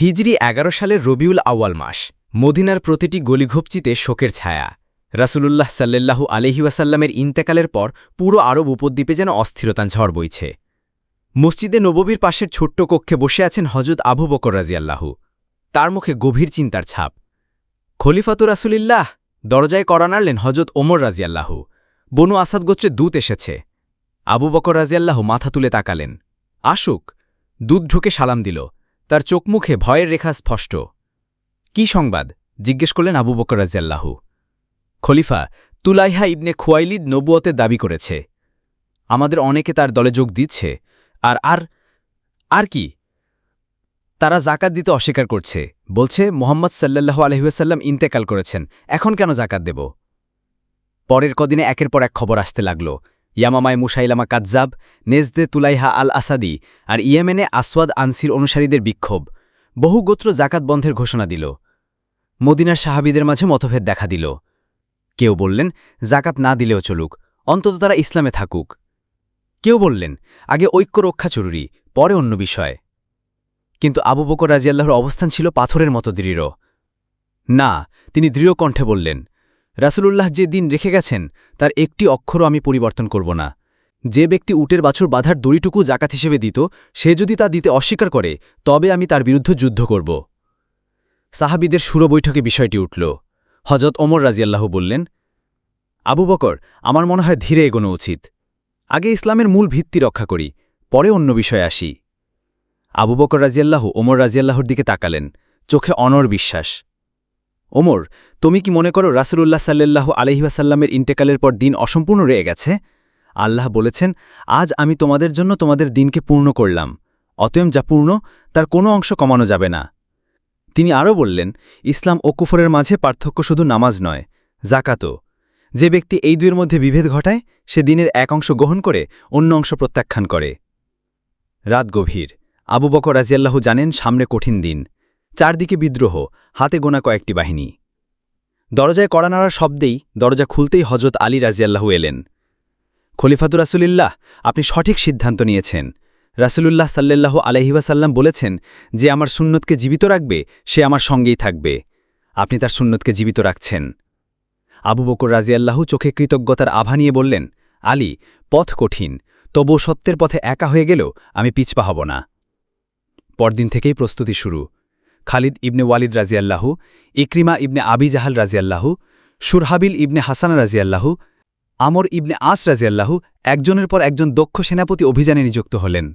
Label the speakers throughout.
Speaker 1: হিজরি এগারো সালের রবিউল আউয়াল মাস, মদিনার প্রতিটি গলিঘুপচিতে শোকের ছায়া। রাসূলুল্লাহ সাল্লাল্লাহু আলহিউসাল্লামের ইন্তেকালের পর পুরো আরব উপদ্বীপে যেন অস্থিরতার ঝড় বইছে। মসজিদে নববীর পাশের ছোট্ট কক্ষে বসে আছেন হজরত আবু বকর রাজিয়াল্লাহু তার মুখে গভীর চিন্তার ছাপ। খলিফাতু রাসুলিল্লাহ দরজায় করা নাড়লেন হজরত ওমর রাজিয়াল্লাহু বনু আসাদ গোত্রে দূত এসেছে। আবু বকর রাজিয়াল্লাহু মাথা তুলে তাকালেন। আসুক দুধ ঢুকে সালাম দিল। তার চোখ মুখে ভয়ের রেখা স্পষ্ট। কি সংবাদ? জিজ্ঞেস করলেন আবু বকর রাজিয়াল্লাহু খলিফা, তুলাইহা ইবনে খুয়াইলিদ নবুয়তে দাবি করেছে। আমাদের অনেকে তার দলে যোগ দিচ্ছে। আর আর আর কি? তারা জাকাত দিতে অস্বীকার করছে। বলছে মোহাম্মদ সাল্লাল্লাহু আলহিউসাল্লাম ইন্তেকাল করেছেন। এখন কেন জাকাত দেব? পরের কদিনে একের পর এক খবর আসতে লাগল। ইয়ামামায় মুসাইলামা কাজ্জাব, নেজদে তুলাইহা আল আসাদি আর ইয়েমেনে আসওয়াদ আনসির অনুসারীদের বিক্ষোভ। বহু গোত্র জাকাত বন্ধের ঘোষণা দিল। মদিনার সাহাবিদের মাঝে মতভেদ দেখা দিল। কেউ বললেন জাকাত না দিলেও চলুক, অন্তত তারা ইসলামে থাকুক। কেউ বললেন, আগে ঐক্য রক্ষা জরুরি, পরে অন্য বিষয়। কিন্তু আবু বকর রাজিয়াল্লাহর অবস্থান ছিল পাথরের মতো দৃঢ়। না, তিনি দৃঢ় কণ্ঠে বললেন রাসূলুল্লাহ যে দিন রেখে গেছেন, তার একটি অক্ষরও আমি পরিবর্তন করব না। যে ব্যক্তি উটের বাছুর বাধার দড়িটুকু জাকাত হিসেবে দিত, সে যদি তা দিতে অস্বীকার করে, তবে আমি তার বিরুদ্ধে যুদ্ধ করব। সাহাবিদের সুর বৈঠকে বিষয়টি উঠল। হজরত ওমর রাজিয়াল্লাহ বললেন, আবু বকর, আমার মনে হয় ধীরে এগোনো উচিত। আগে ইসলামের মূল ভিত্তি রক্ষা করি, পরে অন্য বিষয়ে আসি। আবু বকর রাজিয়াল্লাহু ওমর রাজিয়াল্লাহর দিকে তাকালেন, চোখে অনর বিশ্বাস। ওমর, তুমি কি মনে করো রাসুলুল্লাহ সাল্লাহ আলহিহাসাল্লামের ইন্টেকালের পর দিন অসম্পূর্ণ রয়ে গেছে? আল্লাহ বলেছেন, আজ আমি তোমাদের জন্য তোমাদের দিনকে পূর্ণ করলাম, অতএব যা পূর্ণ, তার কোনো অংশ কমানো যাবে না। তিনি আরও বললেন, ইসলাম ও কুফরের মাঝে পার্থক্য শুধু নামাজ নয় জাকাতও যে ব্যক্তি এই দুইয়ের মধ্যে বিভেদ ঘটায়, সে দিনের এক অংশ গ্রহণ করে, অন্য অংশ প্রত্যাখ্যান করে। রাত গভীর। আবু বকর রাজিয়াল্লাহু জানেন, সামনে কঠিন দিন। চারদিকে বিদ্রোহ, হাতে গোনা কয়েকটি বাহিনী। দরজায় কড়া নাড়ার শব্দেই দরজা খুলতেই হজরত আলী রাজিয়াল্লাহু এলেন। খলিফাতু রাসুলিল্লাহ, আপনি সঠিক সিদ্ধান্ত নিয়েছেন। রাসুলুল্লাহ সাল্লাল্লাহু আলহিবাসাল্লাম বলেছেন যে আমার সুন্নতকে জীবিত রাখবে, সে আমার সঙ্গেই থাকবে। আপনি তার সুন্নতকে জীবিত রাখছেন। আবু বকর রাজিয়াল্লাহু চোখে কৃতজ্ঞতার আভা নিয়ে বললেন, আলী, পথ কঠিন তবু সত্যের পথে একা হয়ে গেলেও আমি পিছপা হব না। পরদিন থেকেই প্রস্তুতি শুরু। খালিদ ইবনে ওয়ালিদ রাজিয়াল্লাহু, ইক্রিমা ইবনে আবি জাহাল রাজিয়াল্লাহু, সুরহাবিল ইবনে হাসান রাজিয়াল্লাহু, আমর ইবনে আস রাজিয়াল্লাহু একজনের পর একজন দক্ষ সেনাপতি অভিযানে নিযুক্ত হলেন।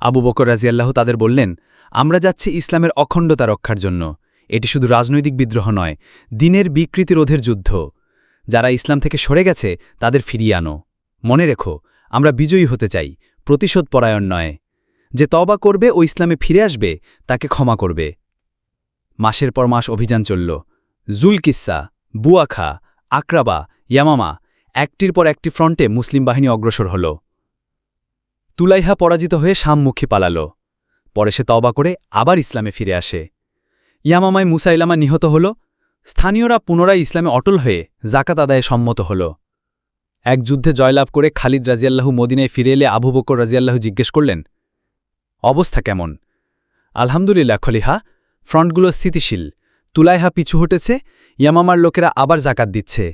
Speaker 1: আবু বকর রাজিয়াল্লাহু তাদের বললেন, আমরা যাচ্ছি ইসলামের অখণ্ডতা রক্ষার জন্য। এটি শুধু রাজনৈতিক বিদ্রোহ নয়, দিনের বিকৃতি রোধের যুদ্ধ। যারা ইসলাম থেকে সরে গেছে, তাদের ফিরিয়ে আনো। মনে রেখো, আমরা বিজয়ী হতে চাই। প্রতিশোধ পরায়ণ নয়। যে তবা করবে ও ইসলামে ফিরে আসবে, তাকে ক্ষমা করবে। মাসের পর মাস অভিযান চলল। জুলকিসা বুয়াখা, আক্রাবা, ইয়ামামা একটির পর একটি ফ্রন্টে মুসলিম বাহিনী অগ্রসর হল। তুলাইহা পরাজিত হয়ে শামমুখী পালাল। পরে সে তবা করে আবার ইসলামে ফিরে আসে। ইয়ামামায় মুসাইলামা নিহত হল। স্থানীয়রা পুনরায় ইসলামে অটল হয়ে জাকাত আদায়ে সম্মত হল। এক যুদ্ধে জয়লাভ করে খালিদ রাজিয়াল্লাহু মদিনায় ফিরে এলে আবু বকর রাজিয়াল্লাহু জিজ্ঞেস করলেন অবস্থা কেমন? আলহামদুলিল্লাহ, খলিহা। ফ্রন্টগুলো স্থিতিশীল। তুলাইহা পিছু হটেছে, ইয়ামামার লোকেরা আবার জাকাত দিচ্ছে।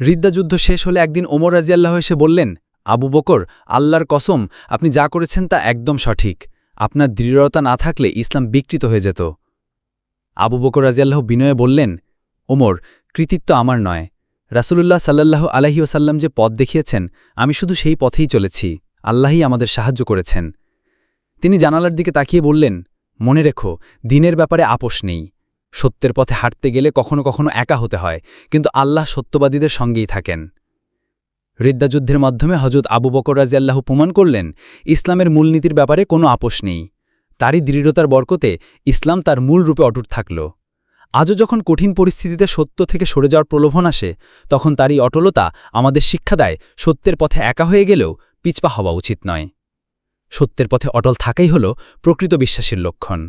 Speaker 1: রিদ্দাযুদ্ধ শেষ হলে একদিন ওমর রাজিয়াল্লাহ এসে বললেন, আবু বকর, আল্লাহর কসম, আপনি যা করেছেন তা একদম সঠিক। আপনার দৃঢ়তা না থাকলে ইসলাম বিকৃত হয়ে যেত। আবু বকর রাজিয়াল্লাহ বিনয়ে বললেন, ওমর, কৃতিত্ব আমার নয়। রাসুলুল্লাহ সাল্লাল্লাহু আলহি ওসাল্লাম যে পথ দেখিয়েছেন, আমি শুধু সেই পথেই চলেছি। আল্লাহই আমাদের সাহায্য করেছেন। তিনি জানালার দিকে তাকিয়ে বললেন, মনে রেখো, দিনের ব্যাপারে আপোষ নেই। সত্যের পথে হাঁটতে গেলে কখনো কখনো একা হতে হয়, কিন্তু আল্লাহ সত্যবাদীদের সঙ্গেই থাকেন। রিদ্দাযুদ্ধের মাধ্যমে হজরত আবু বকর রাজিয়াল্লাহ প্রমাণ করলেন, ইসলামের মূলনীতির ব্যাপারে কোনো আপোষ নেই। তারই দৃঢ়তার বরকতে ইসলাম তার মূল রূপে অটুট থাকল। আজও যখন কঠিন পরিস্থিতিতে সত্য থেকে সরে যাওয়ার প্রলোভন আসে, তখন তারই অটলতা আমাদের শিক্ষা দেয়, সত্যের পথে একা হয়ে গেলেও পিছপা হওয়া উচিত নয়। সত্যের পথে অটল থাকাই হল প্রকৃত বিশ্বাসের লক্ষণ।